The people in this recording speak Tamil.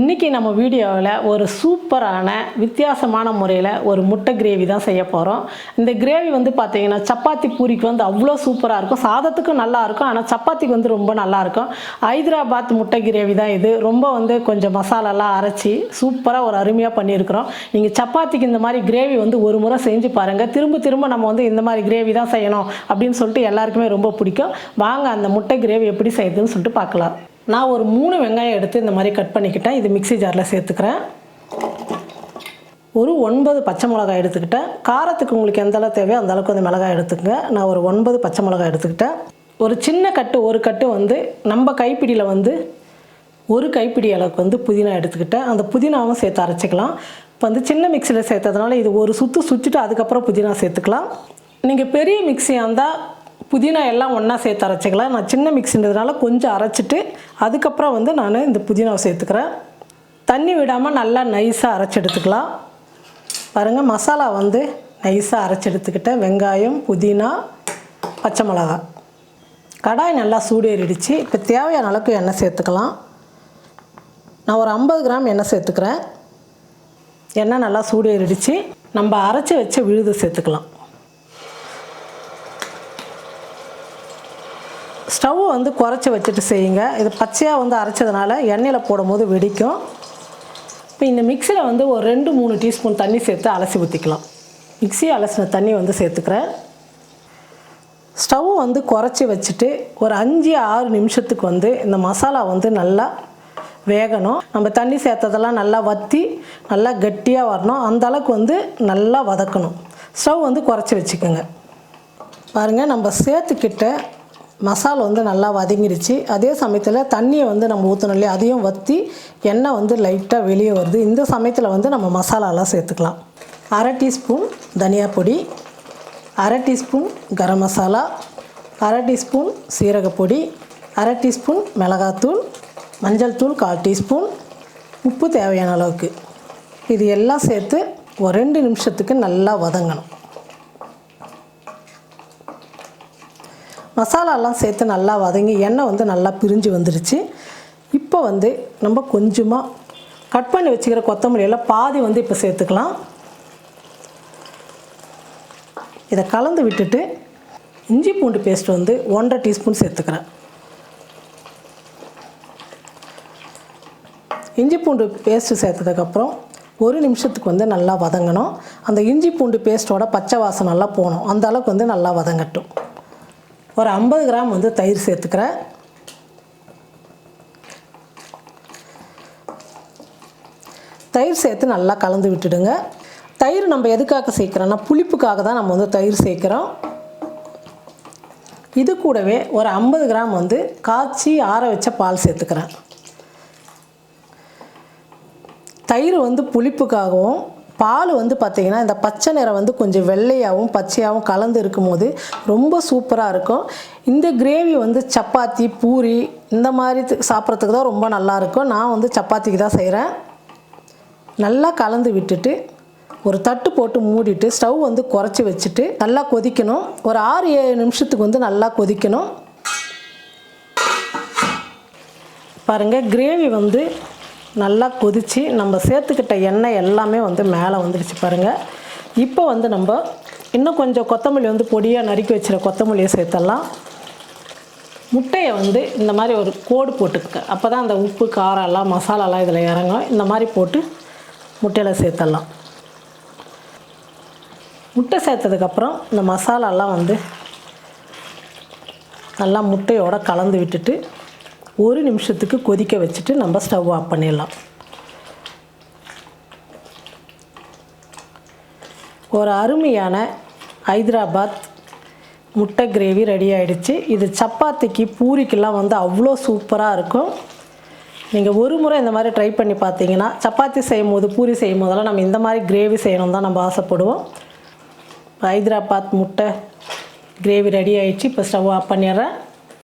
இன்றைக்கி நம்ம வீடியோவில் ஒரு சூப்பரான வித்தியாசமான முறையில் ஒரு முட்டை கிரேவி தான் செய்ய போகிறோம் இந்த கிரேவி வந்து பார்த்தீங்கன்னா சப்பாத்தி பூரிக்கு வந்து அவ்வளோ சூப்பராக இருக்கும். சாதத்துக்கும் நல்லாயிருக்கும் ஆனால் சப்பாத்திக்கு வந்து ரொம்ப நல்லாயிருக்கும் ஹைதராபாத் முட்டை கிரேவி தான் இது. ரொம்ப வந்து கொஞ்சம் மசாலாலாம் அரைச்சி சூப்பராக ஒரு அருமையாக பண்ணியிருக்கிறோம். நீங்கள் சப்பாத்திக்கு இந்த மாதிரி கிரேவி வந்து ஒரு முறை செஞ்சு பாருங்கள் திரும்ப திரும்ப நம்ம வந்து இந்த மாதிரி கிரேவி தான் செய்யணும் அப்படின்னு சொல்லிட்டு எல்லாருக்குமே ரொம்ப பிடிக்கும். வாங்க அந்த முட்டை கிரேவி எப்படி செய்யுதுன்னு சொல்லிட்டு பார்க்கலாம். நான் ஒரு மூணு வெங்காயம் எடுத்து இந்த மாதிரி கட் பண்ணிக்கிட்டேன். இது மிக்ஸி ஜாரில் சேர்த்துக்கிறேன். ஒரு ஒன்பது பச்சை மிளகாய் எடுத்துக்கிட்டேன். காரத்துக்கு உங்களுக்கு எந்த அளவு தேவையோ அந்த அளவுக்கு வந்து மிளகாய் எடுத்துக்கங்க. நான் ஒரு ஒன்பது பச்சை மிளகாய் எடுத்துக்கிட்டேன். ஒரு சின்ன கட்டு ஒரு கட்டு வந்து நம்ம கைப்பிடியில் வந்து ஒரு கைப்பிடி அளவுக்கு வந்து புதினா எடுத்துக்கிட்டேன். அந்த புதினாவும் சேர்த்து அரைச்சிக்கலாம். இப்போ வந்து சின்ன மிக்சியில் சேர்த்ததுனால இது ஒரு சுற்று சுற்றிட்டு அதுக்கப்புறம் புதினா சேர்த்துக்கலாம். நீங்கள் பெரிய மிக்சியாக இருந்தால் புதினா எல்லாம் ஒன்றா சேர்த்து அரைச்சிக்கலாம். நான் சின்ன மிக்ஸின்றதுனால கொஞ்சம் அரைச்சிட்டு அதுக்கப்புறம் வந்து நான் இந்த புதினாவை சேர்த்துக்கிறேன். தண்ணி விடாமல் நல்லா நைஸாக அரைச்சி எடுத்துக்கலாம். பாருங்கள் மசாலா வந்து நைஸாக அரைச்சி எடுத்துக்கிட்டேன். வெங்காயம் புதினா பச்சை மிளகா. கடாய் நல்லா சூடேறிடுச்சு. இப்போ தேவையான அளவுக்கு எண்ணெய் சேர்த்துக்கலாம். நான் ஒரு ஐம்பது கிராம் எண்ணெய் சேர்த்துக்கிறேன். எண்ணெய் நல்லா சூடேறிடுச்சு. நம்ம அரைச்சி வச்ச விழுது சேர்த்துக்கலாம். ஸ்டவ் வந்து குறைச்சி வச்சுட்டு செய்யுங்க. இது பச்சையாக வந்து அரைச்சதுனால எண்ணெயில் போடும்போது வெடிக்கும். இப்போ இந்த மிக்சியில் வந்து ஒரு ரெண்டு மூணு டீஸ்பூன் தண்ணி சேர்த்து அலசி ஊற்றிக்கலாம் மிக்ஸி அலசின தண்ணி வந்து சேர்த்துக்கிறேன். ஸ்டவ் வந்து குறைச்சி வச்சுட்டு ஒரு அஞ்சு ஆறு நிமிஷத்துக்கு வந்து இந்த மசாலா வந்து நல்லா வேகணும். நம்ம தண்ணி சேர்த்ததெல்லாம் நல்லா வற்றி நல்லா கட்டியாக வரணும். அந்தளவுக்கு வந்து நல்லா வதக்கணும். ஸ்டவ் வந்து குறைச்சி வச்சுக்கோங்க. பாருங்கள் நம்ம சேர்த்துக்கிட்ட மசாலா வந்து நல்லா வதங்கிடுச்சு அதே சமயத்தில் தண்ணியை வந்து நம்ம ஊற்றணும் இல்லையா? அதையும் வற்றி எண்ணெய் வந்து லைட்டாக வெளியே வருது. இந்த சமயத்தில் வந்து நம்ம மசாலாலாம் சேர்த்துக்கலாம். அரை டீஸ்பூன் தனியா பொடி அரை டீஸ்பூன் கரம் மசாலா அரை டீஸ்பூன் சீரகப்பொடி அரை டீஸ்பூன் மிளகாத்தூள் மஞ்சள் தூள் கால் டீஸ்பூன் உப்பு தேவையான அளவுக்கு. இது எல்லாம் சேர்த்து ஒரு ரெண்டு நிமிஷத்துக்கு நல்லா வதங்கணும். மசாலாலாம் சேர்த்து நல்லா வதங்கி எண்ணெய் வந்து நல்லா பிரிஞ்சு வந்துருச்சு. இப்போ வந்து நம்ம கொஞ்சமாக கட் பண்ணி வச்சுக்கிற கொத்தமல்லியில் பாதி வந்து இப்போ சேர்த்துக்கலாம். இதை கலந்து விட்டுட்டு இஞ்சி பூண்டு பேஸ்ட் வந்து ஒன்றரை டீஸ்பூன் சேர்த்துக்கிறேன். இஞ்சி பூண்டு பேஸ்ட்டு சேர்த்ததுக்கப்புறம் ஒரு நிமிஷத்துக்கு வந்து நல்லா வதங்கணும். அந்த இஞ்சி பூண்டு பேஸ்ட்டோட பச்சை வாசம் நல்லா போகணும். அந்த அளவுக்கு வந்து நல்லா வதங்கட்டும். ஒரு ஐம்பது கிராம் வந்து தயிர் சேர்த்துக்கிறேன். தயிர் சேர்த்து நல்லா கலந்து விட்டுடுங்க. தயிர் நம்ம எதுக்காக சேர்க்குறோன்னா புளிப்புக்காக தான் நம்ம வந்து தயிர் சேர்க்குறோம். இது கூடவே ஒரு ஐம்பது கிராம் வந்து காய்ச்சி ஆற வச்ச பால் சேர்த்துக்கிறேன். தயிர் வந்து புளிப்புக்காகவும் பால் வந்து பார்த்திங்கன்னா இந்த பச்சை நிறம் வந்து கொஞ்சம் வெள்ளையாகவும் பச்சையாகவும் கலந்து இருக்கும்போது ரொம்ப சூப்பராக இருக்கும். இந்த கிரேவி வந்து சப்பாத்தி பூரி இந்த மாதிரி சாப்பிட்றதுக்கு தான் ரொம்ப நல்லாயிருக்கும் நான் வந்து சப்பாத்திக்கு தான் செய்கிறேன் நல்லா கலந்து விட்டுட்டு ஒரு தட்டு போட்டு மூடிட்டு ஸ்டவ் வந்து குறைச்சி வச்சுட்டு நல்லா கொதிக்கணும். ஒரு ஆறு ஏழு நிமிஷத்துக்கு வந்து நல்லா கொதிக்கணும். பாருங்கள் கிரேவி வந்து நல்லா கொதித்து நம்ம சேர்த்துக்கிட்ட எண்ணெய் எல்லாமே வந்து மேலே வந்துடுச்சு பாருங்கள் இப்போ வந்து நம்ம இன்னும் கொஞ்சம் கொத்தமல்லி வந்து பொடியாக நறுக்கி வச்சிருக்க கொத்தமல்லியை சேர்த்தலாம். முட்டையை வந்து இந்த மாதிரி ஒரு கோடு போட்டுக்க அப்போ தான் அந்த உப்பு காரம்லாம் மசாலாலாம் இதில் இறங்கும். இந்த மாதிரி போட்டு முட்டையில் சேர்த்தலாம். முட்டை சேர்த்ததுக்கப்புறம் இந்த மசாலாலாம் வந்து நல்லா முட்டையோடு கலந்து விட்டுட்டு ஒரு நிமிஷத்துக்கு கொதிக்க வச்சுட்டு நம்ம ஸ்டவ் ஆஃப் பண்ணிடலாம். ஒரு அருமையான ஹைதராபாத் முட்டை கிரேவி ரெடி ஆகிடுச்சு இது சப்பாத்திக்கு பூரிக்கெல்லாம் வந்து அவ்வளோ சூப்பராக இருக்கும். நீங்கள் ஒரு முறை இந்த மாதிரி ட்ரை பண்ணி பார்த்தீங்கன்னா சப்பாத்தி செய்யும் போது பூரி செய்யும் போதெல்லாம் நம்ம இந்த மாதிரி கிரேவி செய்யணும் தான் நம்ம ஆசைப்படுவோம். ஹைதராபாத் முட்டை கிரேவி ரெடி ஆகிடுச்சு இப்போ ஸ்டவ் ஆஃப் பண்ணிடுறேன்.